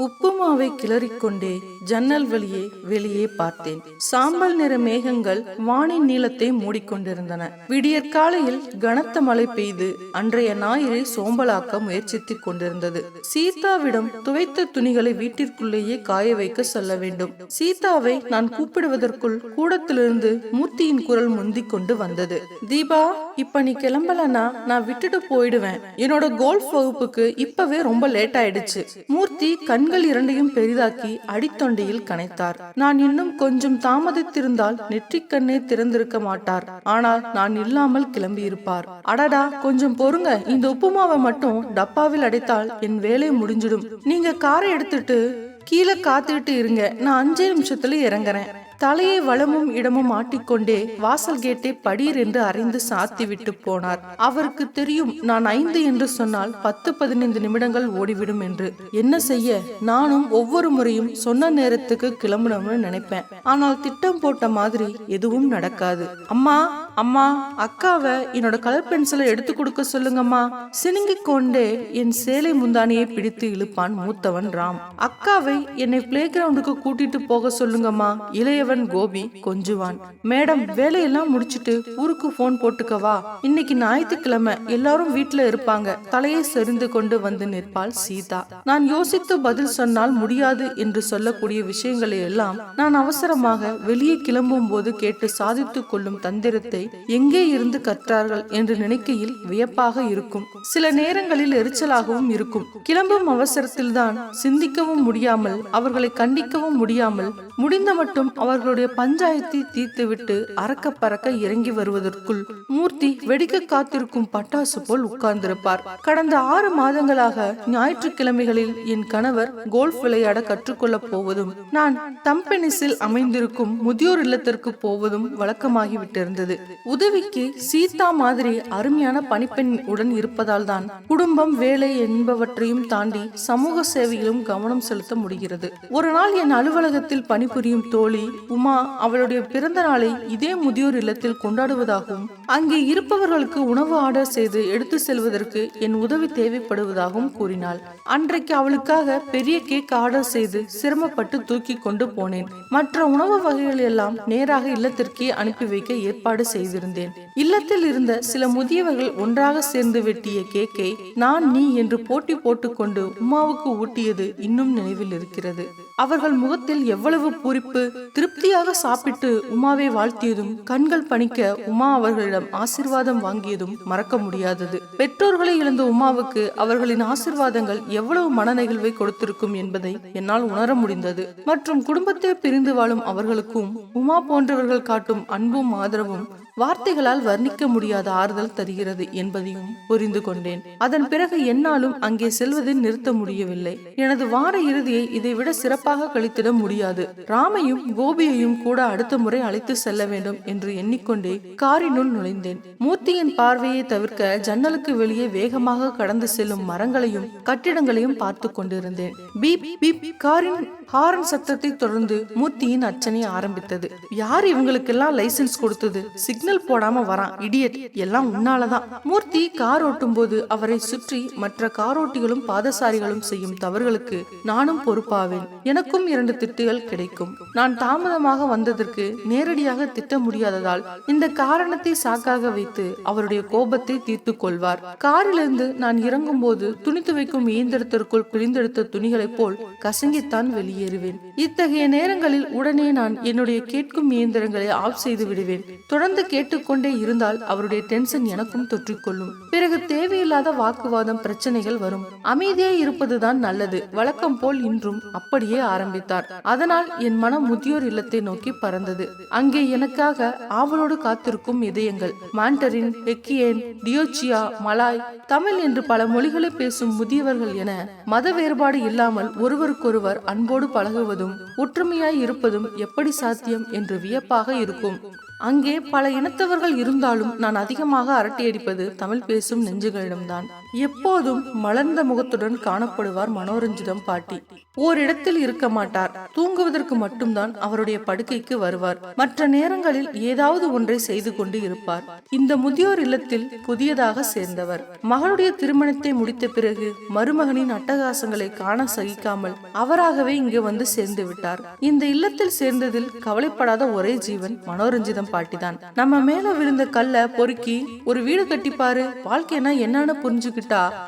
உப்புமாவை கிளறிக்கொண்டே ஜன்னல் வழியே வெளியே பார்த்தேன். சாம்பல் நிற மேகங்கள் வானின் நீளத்தை மூடிக்கொண்டிருந்தன. விடியற் காலையில் கனத்த மழை பெய்து அன்றைய ஞாயிறை சோம்பலாக்க முயற்சித்துக் கொண்டிருந்தது. சீதாவிடம் துவைத்த துணிகளை வீட்டிற்குள்ளேயே காய வைக்க சொல்ல வேண்டும். சீதாவை நான் கூப்பிடுவதற்குள் கூடத்திலிருந்து மூர்த்தியின் குரல் முந்திக் கொண்டு வந்தது. தீபா இப்ப நீ கிளம்பலன்னா நான் விட்டுட்டு போயிடுவேன். என்னோட கோல்ஃப் வகுப்புக்கு இப்பவே ரொம்ப லேட் ஆயிடுச்சு. மூர்த்தி கண்கள் இரண்டையும் பெரிதாக்கி அடித்தொண்டையில் கனைத்தார். நான் இன்னும் கொஞ்சம் தாமதித்திருந்தால் நெற்றிக்கண்ணே திறந்திருக்க மாட்டார். ஆனால் நான் இல்லாமல் கிளம்பியிருப்பார். அடடா கொஞ்சம் பொறுங்க. இந்த உப்புமாவை மட்டும் டப்பாவில் அடைத்தால் என் வேலை முடிஞ்சிடும். நீங்க காரை எடுத்துட்டு கீழே காத்துக்கிட்டு இருங்க. நான் அஞ்சே நிமிஷத்துல இறங்குறேன். தலையை வளமும் இடமும் ஆட்டிக்கொண்டே வாசல் கேட்டை படீர் என்று அறைந்து சாத்தி விட்டு போனார். அவருக்கு தெரியும் நான் ஐந்து என்று சொன்னால் பத்து பதினைந்து நிமிடங்கள் ஓடிவிடும் என்று. என்ன செய்ய? நானும் ஒவ்வொரு முறையும் சொன்ன நேரத்துக்கு கிளம்பணும்னு நினைப்பேன். ஆனால் திட்டம் போட்ட மாதிரி எதுவும் நடக்காது. அம்மா அம்மா அக்காவை என்னோட கலர் பென்சிலை எடுத்து கொடுக்க சொல்லுங்கம்மா. சினுங்கிக் கொண்டே என் சேலை முந்தானியை பிடித்து இழுப்பான் மூத்தவன் ராம். அக்காவை என்னை பிளே கிரவுண்டுக்கு கூட்டிட்டு போக சொல்லுங்கம்மா. இளையவன் கோபி கொஞ்சுவான். மேடம் வேலையெல்லாம் முடிச்சிட்டு ஊருக்கு போன் போட்டுக்கவா இன்னைக்கு ஞாயிற்றுக்கிழமை எல்லாரும் வீட்டுல இருப்பாங்க. தலையை செறிந்து கொண்டு வந்து நிற்பாள் சீதா. நான் யோசித்து பதில் சொன்னால் முடியாது என்று சொல்லக்கூடிய விஷயங்களை எல்லாம் நான் அவசரமாக வெளியே கிளம்பும் போது கேட்டு சாதித்துக் கொள்ளும் தந்திரத்தை எங்கே இருந்து கற்றார்கள் என்று நினைக்கையில் வியப்பாக இருக்கும். சில நேரங்களில் எரிச்சலாகவும் இருக்கும். கிளம்பும் அவசரத்தில்தான் சிந்திக்கவும் முடியாமல் அவர்களை கண்டிக்கவும் முடியாமல் முடிந்த மட்டும் அவர்களுடைய பஞ்சாயத்தை தீர்த்துவிட்டு அறக்க பறக்க இறங்கி வருவதற்குள் மூர்த்தி வெடிக்க காத்திருக்கும் பட்டாசு போல் உட்கார்ந்திருப்பார். கடந்த ஆறு மாதங்களாக ஞாயிற்றுக்கிழமைகளில் என் கணவர் கோல்ஃப் விளையாட கற்றுக்கொள்ளப் போவதும் நான் தம்பெனிஸில் அமைந்திருக்கும் முதியோர் இல்லத்திற்கு போவதும் வழக்கமாகிவிட்டிருந்தது. உதவிக்கு சீதா மாதிரி அருமையான பணிப்பெண் உடன் இருப்பதால் தான் குடும்பம் வேலை என்பவற்றையும் தாண்டி சமூக சேவையிலும் கவனம் செலுத்த முடிகிறது. ஒரு நாள் என் அலுவலகத்தில் பணிபுரியும் தோழி உமா அவளுடைய பிறந்த நாளை இதே முதியோர் இல்லத்தில் கொண்டாடுவதாகவும் அங்கே இருப்பவர்களுக்கு உணவு ஆர்டர் செய்து எடுத்து செல்வதற்கு என் உதவி தேவைப்படுவதாகவும் கூறினாள். அன்றைக்கு அவளுக்காக பெரிய கேக் ஆர்டர் செய்து சிரமப்பட்டு தூக்கி கொண்டு போனேன். மற்ற உணவு வகைகள் எல்லாம் நேராக இல்லத்திற்கே அனுப்பி வைக்க ஏற்பாடு செய்திருந்தேன். இல்லத்தில் இருந்த சில முதியவர்கள் ஒன்றாக சேர்ந்து வெட்டிய கேக்கை நான் நீ என்று போட்டி போட்டுக்கொண்டு உமாவுக்கு ஊட்டியது இன்னும் நினைவில் இருக்கிறது. அவர்கள் முகத்தில் எவ்வளவு பூரிப்பு திருப்தியாக சாப்பிட்டு உமாவை வாழ்த்தியதும் கண்கள் பணிக்க உமா அவர்களிடம் ஆசிர்வாதம் வாங்கியதும் மறக்க முடியாதது. பெற்றோர்களை இழந்த உமாவுக்கு அவர்களின் ஆசிர்வாதங்கள் எவ்வளவு மனநெகிழ்வை கொடுத்திருக்கும் என்பதை என்னால் உணர முடிந்தது. மற்றும் குடும்பத்தை பிரிந்து வாழும் அவர்களுக்கும் உமா போன்றவர்கள் காட்டும் அன்பும் ஆதரவும் வார்த்தைகளால் வர்ணிக்க முடியாத ஆறுதல் தருகிறது என்பதையும் புரிந்து கொண்டேன். அதன் பிறகு என்னாலும் அங்கே செல்வதை நிறுத்த முடியவில்லை. எனது வார இறுதியை இதைவிட சிறப்பாக சிறப்பாக கழித்திட முடியாது. ராமையும் கோபியையும் கூட அடுத்த முறை அழைத்து செல்ல வேண்டும் என்று எண்ணிக்கொண்டே காரினுள் நுழைந்தேன். மூர்த்தியின் பார்வையை தவிர்க்க ஜன்னலுக்கு வெளியே வேகமாக கடந்து செல்லும் மரங்களையும் கட்டிடங்களையும் பார்த்து கொண்டிருந்தேன். பீப் பீப் காரின் ஹாரன் சத்தத்தை தொடர்ந்து மூர்த்தியின் அர்ச்சனை ஆரம்பித்தது. யார் இவங்களுக்கெல்லாம் லைசன்ஸ் கொடுத்தது? சிக்னல் போடாம வரான். இடியட் எல்லாம் உன்னாலதான். மூர்த்தி கார் ஓட்டும் போது அவரை சுற்றி மற்ற காரோட்டிகளும் பாதசாரிகளும் செய்யும் தவறுகளுக்கு நானும் பொறுப்பாவேன். என எனக்கும் இரண்டு திட்டுகள் கிடைக்கும். நான் தாமதமாக வந்ததற்கு நேரடியாக திட்ட முடியாததால் இந்த காரணத்தை சாக்காக வைத்து அவருடைய கோபத்தை தீர்த்து கொள்வார். காரிலிருந்து நான் இறங்கும் போது துணி துவைக்கும் இயந்திரத்திற்குள் பிரிந்தெடுத்த துணிகளைப் போல் கசங்கித்தான் வெளியேறுவேன். இத்தகைய நேரங்களில் உடனே நான் என்னுடைய கேட்கும் இயந்திரங்களை ஆஃப் செய்து விடுவேன். தொடர்ந்து கேட்டுக்கொண்டே இருந்தால் அவருடைய டென்ஷன் எனக்கும் தொற்றிக்கொள்ளும். பிறகு தேவையில்லாத வாக்குவாதம் பிரச்சனைகள் வரும். அமைதியே இருப்பதுதான் நல்லது. வழக்கம் போல் இன்றும் அப்படியே ஆரம்பித்தார். அதனால் என் மனம் முதியோர் இல்லத்தை நோக்கி பறந்தது. அங்கே எனக்காக ஆவலோடு காத்திருக்கும் இதயங்கள் மாண்டரின் எக்கியன் டியோச்சியா மலாய் தமிழ் என்று பல மொழிகளை பேசும் முதியவர்கள் என மத வேறுபாடு இல்லாமல் ஒருவருக்கொருவர் அன்போடு பழகுவதும் ஒற்றுமையாய் இருப்பதும் எப்படி சாத்தியம் என்று வியப்பாக இருக்கும். அங்கே பல இனத்தவர்கள் இருந்தாலும் நான் அதிகமாக அரட்டியடிப்பது தமிழ் பேசும் நெஞ்சுகளிடம்தான். எப்போதும் மலர்ந்த முகத்துடன் காணப்படுவார் மனோரஞ்சிதம் பாட்டி. ஓரிடத்தில் இருக்க மாட்டார். தூங்குவதற்கு மட்டும்தான் அவருடைய படுக்கைக்கு வருவார். மற்ற நேரங்களில் ஏதாவது ஒன்றை செய்து கொண்டு இருப்பார். இந்த முதியோர் இல்லத்தில் புதியதாக சேர்ந்தவர். மகளுடைய திருமணத்தை முடித்த பிறகு மருமகனின் அட்டகாசங்களை காண சகிக்காமல் அவராகவே இங்கு வந்து சேர்ந்து விட்டார். இந்த இல்லத்தில் சேர்ந்ததில் கவலைப்படாத ஒரே ஜீவன் மனோரஞ்சிதம் பாட்டிதான். நம்ம மேல விழுந்த கல்ல பொறுக்கி ஒரு வீடு கட்டிப்பாரு. வாழ்க்கைனா என்னன்னு புரிஞ்சுக்க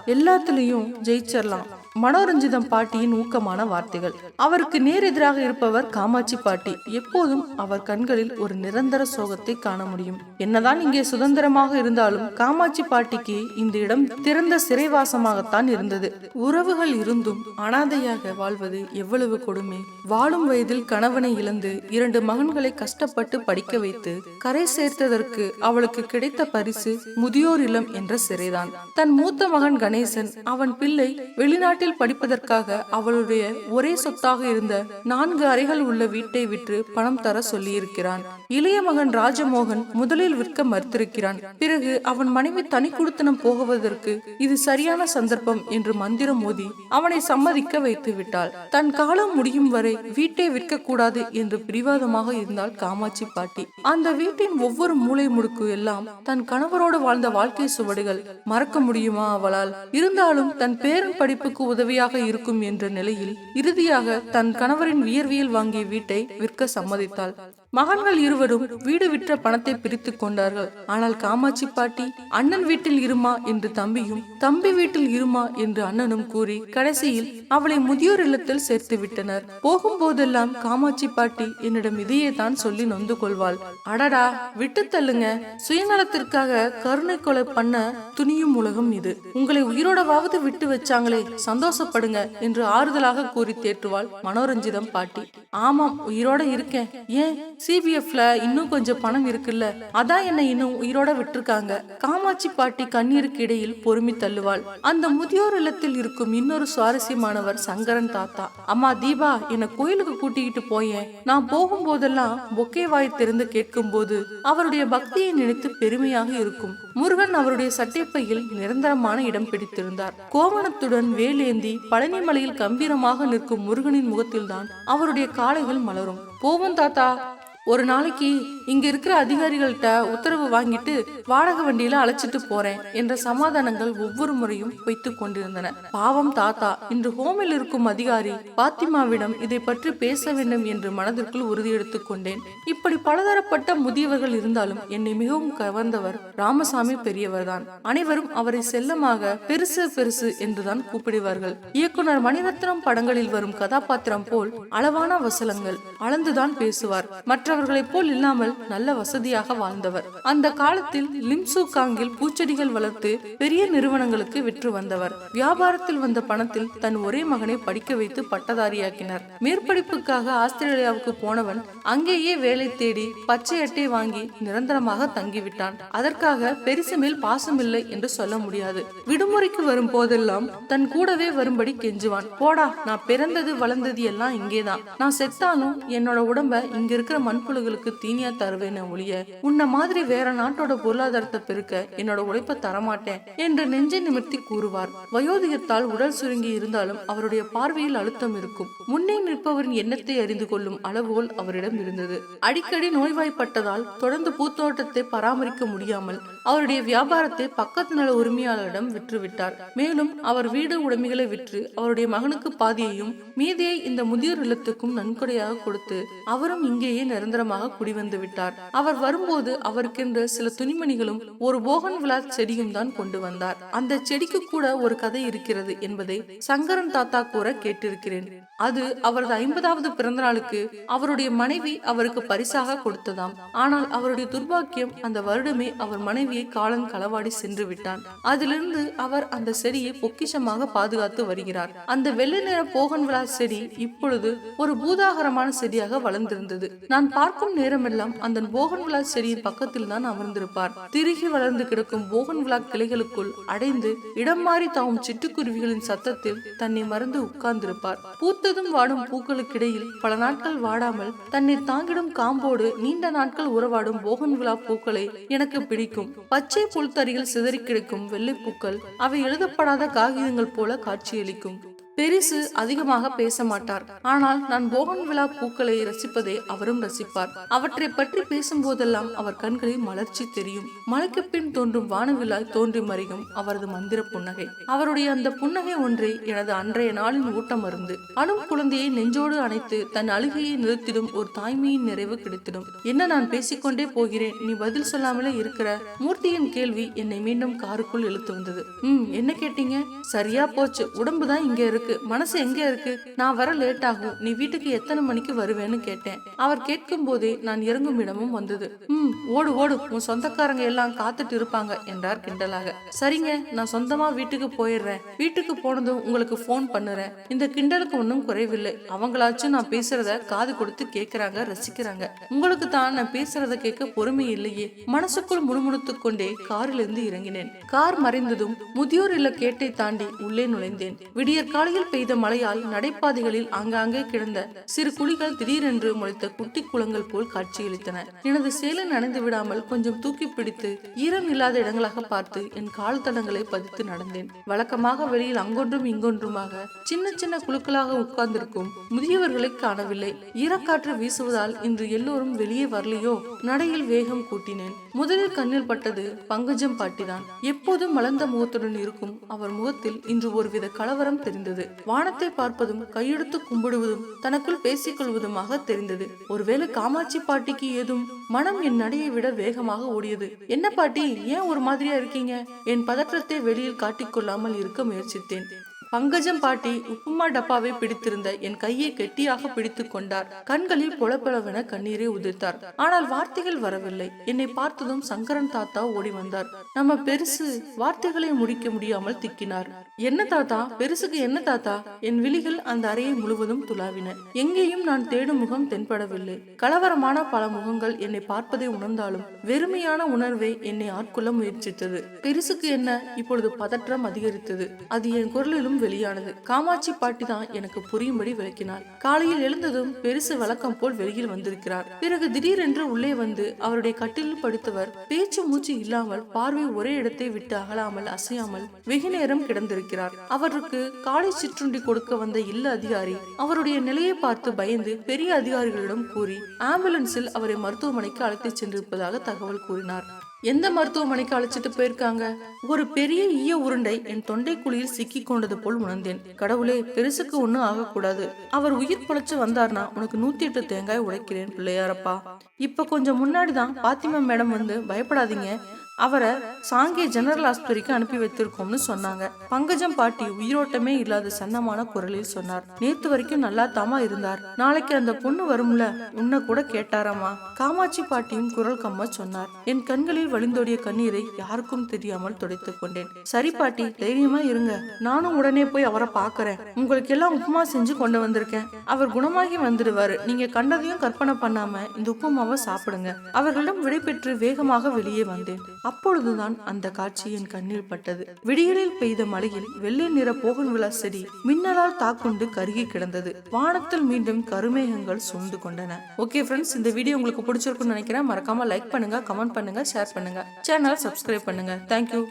எல்லாத்துலயும் ஜெயிச்சிடலாம் மனோரஞ்சிதம் பாட்டியின் ஊக்கமான வார்த்தைகள். அவருக்கு நேர் எதிராக இருப்பவர் காமாட்சி பாட்டி. எப்போதும் அவர் கண்களில் ஒரு நிரந்தர சோகத்தை காண முடியும். என்னதான் இங்கே சுதந்திரமாக இருந்தாலும் காமாட்சி பாட்டிக்கு இந்த இடம் திறந்த சிறைவாசமாகத்தான் இருந்தது. உறவுகள் இருந்தும் அனாதையாக வாழ்வது எவ்வளவு கொடுமை. வாழும் வயதில் கணவனை இழந்து இரண்டு மகன்களை கஷ்டப்பட்டு படிக்க வைத்து கரை சேர்த்ததற்கு அவளுக்கு கிடைத்த பரிசு முதியோர் இல்லம் என்ற சிறைதான். தன் மூத்த மகன் கணேசன் அவன் பிள்ளை வெளிநாட்டு வெளிநாட்டில் படிப்பதற்காக அவளுடைய ஒரே சொத்தாக இருந்த நான்கு அறைகள் உள்ள வீட்டை விற்று பணம் தர சொல்லியிருக்கிறான். இளைய மகன் ராஜமோகன் முதலில் விற்க மறுத்திருக்கிறான். பிறகு அவன் மனைவி தனி குடுத்தனம் போகுவதற்கு இது சரியான சந்தர்ப்பம் என்று மந்திரம் மோதி அவனை சம்மதிக்க வைத்து விட்டாள் தன் காலம் முடியும் வரை வீட்டை விற்க கூடாது என்று பிடிவாதமாக இருந்தால் காமாட்சி பாட்டி. அந்த வீட்டின் ஒவ்வொரு மூளை முடுக்கு எல்லாம் தன் கணவரோடு வாழ்ந்த வாழ்க்கை சுவடுகள். மறக்க முடியுமா அவளால்? இருந்தாலும் தன் பேரன் படிப்புக்கு உதவியாக இருக்கும் என்ற நிலையில் இறுதியாக தன் கணவரின் வியர்வியல் வாங்கிய வீட்டை விற்க சம்மதித்தாள். மகன்கள் இருவரும் வீடு விற்ற பணத்தை பிரித்துக் கொண்டார்கள். ஆனால் காமாட்சி பாட்டி அண்ணன் வீட்டில் இருமா? என்று தம்பியும் தம்பி வீட்டில் இருமா? என்று அண்ணனும் கூறி கடைசியில் அவளை முதியோர் இல்லத்தில் சேர்த்து விட்டனர். போகும்போதெல்லாம் காமாட்சி பாட்டி என்னிடம் இதையே தான் சொல்லி நொந்து கொள்வாள். அடடா விட்டு தள்ளுங்க. சுயநலத்திற்காக கருணை கொலை பண்ண துணியும் உலகம் இது. உங்களை உயிரோடவாவது விட்டு வச்சாங்களே சந்தோஷப்படுங்க என்று ஆறுதலாக கூறி தேற்றுவாள் மனோரஞ்சிதம் பாட்டி. ஆமாம் உயிரோட இருக்கேன். ஏன்? சிபிஎஃப்ல இன்னும் கொஞ்சம் பணம் இருக்குல்ல? அதான் என்னை இன்னும் உயிரோட விட்டுருக்காங்க. காமாட்சி பாட்டி கண்ணீருக்கு இடையில் பொறுமி தள்ளுவாள். அந்த முதியோர் இல்லத்தில் இருக்கும் இன்னொரு சுவாரஸ்யமானவர் சங்கரன் தாத்தா. அம்மா தீபா என்னை கோயிலுக்கு கூட்டிக்கிட்டு போயேன். நான் போகும்போதெல்லாம் பொக்கே வாய் திறந்து கேட்கும் போது அவருடைய பக்தியை நினைத்து பெருமையாக இருக்கும். முருகன் அவருடைய சட்டைப்பையில் நிரந்தரமான இடம் பிடித்திருந்தார். கோவணத்துடன் வேலேந்தி பழனிமலையில் கம்பீரமாக நிற்கும் முருகனின் முகத்தில்தான் அவருடைய காளைகள் மலரும். போவோம் தாத்தா. ஒரு நாளைக்கு இங்க இருக்கிற அதிகாரிகள்கிட்ட உத்தரவு வாங்கிட்டு வாடகை வண்டியில அழைச்சிட்டு போறேன் என்ற சமாதானங்கள் ஒவ்வொரு முறையும் வைத்து கொண்டிருந்தன. பாவம் தாத்தா இன்று ஹோமில் இருக்கும் அதிகாரி பாத்திமாவிடம் இதை பற்றி பேச வேண்டும் என்று மனதிற்குள் உறுதியெடுத்துக் கொண்டேன். இப்படி பலதரப்பட்ட முதியவர்கள் இருந்தாலும் என்னை மிகவும் கவர்ந்தவர் ராமசாமி பெரியவர்தான். அனைவரும் அவரை செல்லமாக பெருசு பெருசு என்றுதான் கூப்பிடுவார்கள். இயக்குனர் மணிரத்னம் படங்களில் வரும் கதாபாத்திரம் போல் அளவான வசலங்கள் அளந்துதான் பேசுவார். மற்ற மற்றவர்களைப் போல் இல்லாமல் நல்ல வசதியாக வாழ்ந்தவர். அந்த காலத்தில் லிம்சு காங்கில் பூச்செடிகள் வளர்த்து பெரிய நிறுவனங்களுக்கு விற்று வந்தவர். வியாபாரத்தில் வந்த பணத்தில் தன் ஒரே மகனை படிக்க வைத்து பட்டதாரியாக்கினார். மேற்படிப்புக்காக ஆஸ்திரேலியாவுக்கு போனவன் அங்கேயே வேலை தேடி பச்சை அட்டை வாங்கி நிரந்தரமாக தங்கிவிட்டான். அதற்காக பெரிசு மேல் பாசமில்லை என்று சொல்ல முடியாது. விடுமுறைக்கு வரும் போதெல்லாம் தன் கூடவே வரும்படி கெஞ்சுவான். போடா நான் பிறந்தது வளர்ந்தது எல்லாம் இங்கேதான். நான் செத்தாலும் என்னோட உடம்ப இங்க இருக்கிற மண் மண்புழுகளுக்கு தீனியா தருவேன் ஒழிய உன்ன மாதிரி வேற நாட்டோட பொருளாதாரத்தை பெருக்க என்னோட உழைப்ப தரமாட்டேன் என்று நெஞ்சை நிமிர்த்தி கூறுவார். வயோதிகத்தால் உடல் சுருங்கி இருந்தாலும் அவருடைய பார்வையில் அழுத்தம் இருக்கும். முன்னே நிற்பவரின் எண்ணத்தை அறிந்து கொள்ளும் அளவுகோல் அவரிடம் இருந்தது. அடிக்கடி நோய்வாய்ப்பட்டதால் தொடர்ந்து பூத்தோட்டத்தை பராமரிக்க முடியாமல் அவருடைய வியாபாரத்தை பக்கத்து நல உரிமையாளரிடம் விற்றுவிட்டார். மேலும் அவர் வீடு உடைமைகளை விற்று அவருடைய மகனுக்கு பாதியையும் மீதியை இந்த முதியோர் இல்லத்துக்கும் நன்கொடையாக கொடுத்து அவரும் இங்கேயே நிரந்தரமாக குடிவந்து விட்டார். அவர் வரும்போது அவருக்கென்று சில துணிமணிகளும் ஒரு போகன் விழா செடியும் தான் கொண்டு வந்தார். அந்த செடிக்கு கூட ஒரு கதை இருக்கிறது என்பதை சங்கரன் தாத்தா கூற கேட்டிருக்கிறேன். அது அவரது ஐம்பதாவது பிறந்த நாளுக்கு அவருடைய மனைவி அவருக்கு பரிசாக கொடுத்ததாம். ஆனால் அவருடைய துர்பாக்கியம் அந்த வருடமே அவர் மனைவி மனைவியை காலன் களவாடி சென்று விட்டான். அதிலிருந்து அவர் அந்த செடியை பொக்கிஷமாக பாதுகாத்து வருகிறார். அந்த வெள்ளை நிற போகன் விழா செடி இப்பொழுது ஒரு பூதாகரமான செடியாக வளர்ந்திருந்தது. நான் பார்க்கும் நேரமெல்லாம் அந்த போகன் விழா செடியின் பக்கத்தில் தான் அமர்ந்திருப்பார். திருகி வளர்ந்து கிடக்கும் போகன் விழா கிளைகளுக்குள் அடைந்து இடம் மாறி தாவும் சிட்டுக்குருவிகளின் சத்தத்தில் தன்னை மறந்து உட்கார்ந்திருப்பார். பூத்ததும் வாடும் பூக்களுக்கிடையில் பல நாட்கள் வாடாமல் தன்னை தாங்கிடும் காம்போடு நீண்ட நாட்கள் உறவாடும் போகன் விழா பூக்களை எனக்கு பிடிக்கும். பச்சை புல்தரையில் சிதறி கிடக்கும் வெள்ளை பூக்கள் அவை எழுதப்படாத காகிதங்கள் போல காட்சியளிக்கும். பெரிசு அதிகமாக பேச மாட்டார். ஆனால் நான் போகன் விழா பூக்களை ரசிப்பதை அவரும் ரசிப்பார். அவற்றை பற்றி பேசும்போதெல்லாம் அவர் கண்களில் மலர்ச்சி தெரியும். மலைக்கு பின் தோன்றும் வானவிழாய் தோன்றி மறையும் அவரது மந்திர புன்னகை. அவருடைய அந்த புன்னகை ஒன்றை எனது அன்றைய நாளின் ஊட்டம் அருந்து. அணும் குழந்தையை நெஞ்சோடு அணைத்து தன் அழுகையை நிறுத்திடும் ஒரு தாய்மையின் நிறைவு கிடைத்திடும். என்ன நான் பேசிக்கொண்டே போகிறேன்? நீ பதில் சொல்லாமலே இருக்கிற மூர்த்தியின் கேள்வி என்னை மீண்டும் காருக்குள் இழுத்து வந்தது. ம் என்ன கேட்டீங்க? சரியா போச்சு. உடம்பு தான் இங்க இருக்கு. இருக்கு. மனசு எங்க இருக்கு? நான் வர லேட் ஆகும் நீ வீட்டுக்கு எத்தனை மணிக்கு வருவேன்னு கேட்டேன். அவர் கேட்கும் போதே நான் இறங்கும் இடமும் வந்தது. ம் ஓடு ஓடு. உன் சொந்தக்காரங்க எல்லாம் காத்துட்டு இருப்பாங்க என்றார் கிண்டலாக. சரிங்க நான் சொந்தமா வீட்டுக்கு போயிடுறேன். வீட்டுக்கு போனதும் உங்களுக்கு போன் பண்ணுறேன். இந்த கிண்டலுக்கு ஒன்றும் குறைவில்லை. அவங்களாச்சும் நான் பேசுறத காது கொடுத்து கேட்கறாங்க ரசிக்கிறாங்க. உங்களுக்கு தான் நான் பேசுறத கேட்க பொறுமை இல்லையே. மனசுக்குள் முணுமுணுத்துக் கொண்டே காரிலிருந்து இறங்கினேன். கார் மறைந்ததும் முதியோர் இல்ல கேட்டை தாண்டி உள்ளே நுழைந்தேன். விடியற்கால காலையில் பெய்த மழையால் நடைபாதைகளில் ஆங்காங்கே கிடந்த சிறு குழிகள் திடீரென்று முளைத்த குட்டி குளங்கள் போல் காட்சியளித்தன. எனது சேலை நனைந்து விடாமல் கொஞ்சம் தூக்கி பிடித்து ஈரம் இல்லாத இடங்களாக பார்த்து என் கால் தடங்களை பதித்து நடந்தேன். வழக்கமாக வெளியில் அங்கொன்றும் இங்கொன்றுமாக சின்ன சின்ன குழுக்களாக உட்கார்ந்திருக்கும் முதியவர்களை காணவில்லை. ஈரக்காற்று வீசுவதால் இன்று எல்லோரும் வெளியே வரலையோ? நடையில் வேகம் கூட்டினேன். முதலில் கண்ணில் பட்டது பங்கஜம் பாட்டிதான். எப்போதும் மலர்ந்த முகத்துடன் இருக்கும் அவர் முகத்தில் இன்று ஒருவித கலவரம் தெரிந்தது. வானத்தை பார்ப்பதும் கையெடுத்து கும்பிடுவதும் தனக்குள் பேசிக் கொள்வதுமாக தெரிந்தது. ஒருவேளை காமாட்சி பாட்டிக்கு ஏதும் மனம் என் நடையை விட வேகமாக ஓடியது. என்ன பாட்டி ஏன் ஒரு மாதிரியா இருக்கீங்க? என் பதற்றத்தை வெளியில் காட்டிக்கொள்ளாமல் இருக்க முயற்சித்தேன். பங்கஜம் பாட்டி உப்புமா டப்பாவை பிடித்திருந்த என் கையை கெட்டியாக பிடித்துக் கொண்டார். கண்களில் பொலப்பொலவென கண்ணீரை உதிர்த்தார். ஆனால் வார்த்தைகள் வரவில்லை. என்னை பார்த்ததும் சங்கரன் தாத்தா ஓடி வந்தார். நம்ம பெருசு வார்த்தைகளை முடிக்க முடியாமல் திக்கினார். என்ன தாத்தா? பெருசுக்கு என்ன தாத்தா? என் விழிகள் அந்த அறையை முழுவதும் துளாவின. எங்கேயும் நான் தேடும் முகம் தென்படவில்லை. கலவரமான பல முகங்கள் என்னை பார்ப்பதை உணர்ந்தாலும் வெறுமையான உணர்வை என்னை ஆட்கொள்ள முயற்சித்தது. பெருசுக்கு என்ன? இப்பொழுது பதற்றம் அதிகரித்தது. அது என் குரலிலும் வெளியானது. காமாட்சி பாட்டி தான் எனக்கு புரியும்படி விளக்கினார் காலையில் எழுந்ததும் பெருசு வழக்கம் போல் வெளியில் வந்திருக்கிறார். பிறகு திடீரென்று உள்ளே வந்து அவருடைய கட்டிலில் படுத்தவர் பேச்சு மூச்சு இல்லாமல் பார்வை ஒரே இடத்தை விட்டு அகலாமல் அசையாமல் வெகு நேரம் கிடந்திருக்கிறார். அவருக்கு காலை சிற்றுண்டி கொடுக்க வந்த இல்ல அதிகாரி அவருடைய நிலையை பார்த்து பயந்து பெரிய அதிகாரிகளிடம் கூறி ஆம்புலன்ஸில் அவரை மருத்துவமனைக்கு அழைத்து சென்றிருப்பதாக தகவல் கூறினார். எந்த மருத்துவமனைக்கு அழைச்சிட்டு போயிருக்காங்க? ஒரு பெரிய ஈய உருண்டை என் தொண்டை குழியில் சிக்கி கொண்டது போல் உணர்ந்தேன். கடவுளே பெருசுக்கு ஒண்ணும் ஆகக்கூடாது. அவர் உயிர் பொழைச்சு வந்தார்னா உனக்கு நூத்தி எட்டு தேங்காய் உடைக்கிறேன் பிள்ளையாரப்பா. இப்ப கொஞ்சம் முன்னாடிதான் பாத்திமா மேடம் வந்து பயப்படாதீங்க. அவரை சாங்கே ஜெனரல் ஆஸ்பத்திரிக்கு அனுப்பி வைத்திருக்கோம்னு சொன்னாங்க. பங்கஜம் பாட்டி உயிரோட்டமே இல்லாத சன்னமான குரலில் சொன்னார். நேத்து வரைக்கும் நல்லா தாமா இருந்தார். நாளைக்கு அந்த பொண்ணு வரும்ல? உன்னை கூட கேட்டாராமா? காமாட்சி பாட்டியும் குரல் கம்ம சொன்னார். என் கண்களில் வழிந்தோடிய கண்ணீரை யாருக்கும் தெரியாமல் துடைத்துக் கொண்டேன். சரி பாட்டி தைரியமா இருங்க. நானும் உடனே போய் அவரை பாக்குறேன் உங்களுக்கு எல்லாம் உப்புமா செஞ்சு கொண்டு வந்திருக்கேன். அவர் குணமாகி வந்துடுவாரு. நீங்க கண்டதையும் கற்பனை பண்ணாம இந்த உப்புமாவை சாப்பிடுங்க. அவர்களிடம் விடைபெற்று வேகமாக வெளியே வந்தேன். அப்பொழுதுதான் அந்த காட்சி என் கண்ணில் பட்டது. விடியலில் பெய்த மழையில் வெள்ளை நிற போகன் விழா செடி மின்னலால் தாக்குண்டு கருகி கிடந்தது. வானத்தில் மீண்டும் கருமேகங்கள் சூழ்ந்து கொண்டன. ஓகே ஃப்ரெண்ட்ஸ் இந்த வீடியோ உங்களுக்கு பிடிச்சிருக்கும்னு நினைக்கிறேன். மறக்காம லைக் பண்ணுங்க கமெண்ட் பண்ணுங்க ஷேர் பண்ணுங்க. சேனல் சப்ஸ்கிரைப் பண்ணுங்க. தேங்க்யூ